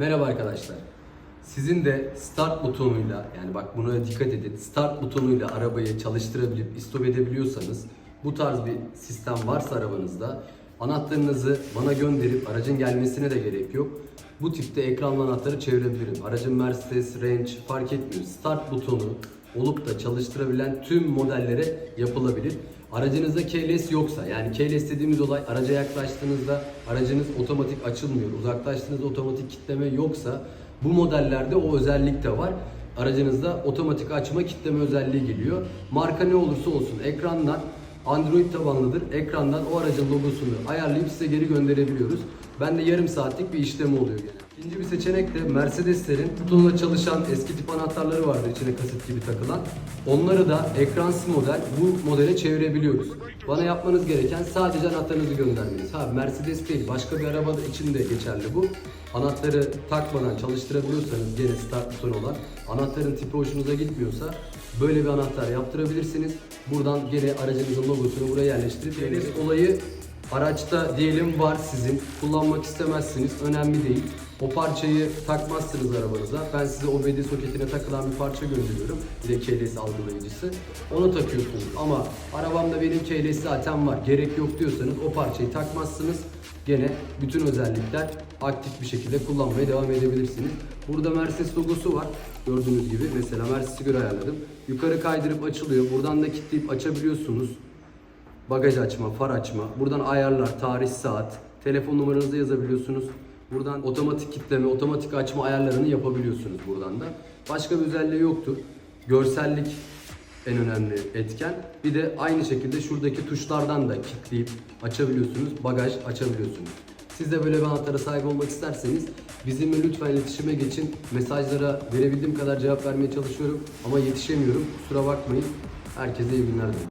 Merhaba arkadaşlar. Sizin de start butonuyla yani bak buna dikkat edin. Start butonuyla arabayı çalıştırabilip istop edebiliyorsanız bu tarz bir sistem varsa arabanızda anahtarınızı bana gönderip aracın gelmesine de gerek yok. Bu tipte ekranlı anahtarı çevirebilirim. Aracın Mercedes, Range fark etmiyor. Start butonu olup da çalıştırabilen tüm modellere yapılabilir. Aracınızda keyless yoksa yani keyless dediğimiz olay araca yaklaştığınızda aracınız otomatik açılmıyor. Uzaklaştığınızda otomatik kitleme yoksa bu modellerde o özellik de var. Aracınızda otomatik açma kitleme özelliği geliyor. Marka ne olursa olsun ekrandan Android tabanlıdır. Ekrandan o aracın logosunu ayarlayıp size geri gönderebiliyoruz. Ben de yarım saatlik bir işlemi oluyor gene. İkinci bir seçenek de Mercedeslerin butonla çalışan eski tip anahtarları vardı içine kaset gibi takılan. Onları da ekransız model bu modele çevirebiliyoruz. Bana yapmanız gereken sadece anahtarınızı göndermeniz. Ha Mercedes değil başka bir araba da için de geçerli bu. Anahtarı takmadan çalıştırabiliyorsanız gene start butonu olan anahtarın tipi hoşunuza gitmiyorsa böyle bir anahtar yaptırabilirsiniz. Buradan gene aracınızın logosunu buraya yerleştirip olayı Araçta diyelim var sizin, kullanmak istemezsiniz, önemli değil. O parçayı takmazsınız arabanıza. Ben size OBD soketine takılan bir parça gönderiyorum. Bir de keyless algılayıcısı. Onu takıyorsunuz ama arabamda benim keyless zaten var, gerek yok diyorsanız o parçayı takmazsınız. Gene bütün özellikler aktif bir şekilde kullanmaya devam edebilirsiniz. Burada Mercedes logosu var. Gördüğünüz gibi mesela Mercedes'i göre ayarladım. Yukarı kaydırıp açılıyor. Buradan da kilitleyip açabiliyorsunuz bagaj açma, far açma, buradan ayarlar, tarih, saat, telefon numaranızı yazabiliyorsunuz. Buradan otomatik kitleme, otomatik açma ayarlarını yapabiliyorsunuz buradan da. Başka bir özelliği yoktur. Görsellik en önemli etken. Bir de aynı şekilde şuradaki tuşlardan da kilitleyip açabiliyorsunuz, bagaj açabiliyorsunuz. Siz de böyle bir anahtara sahip olmak isterseniz bizimle lütfen iletişime geçin. Mesajlara verebildiğim kadar cevap vermeye çalışıyorum ama yetişemiyorum. Kusura bakmayın. Herkese iyi günler dilerim.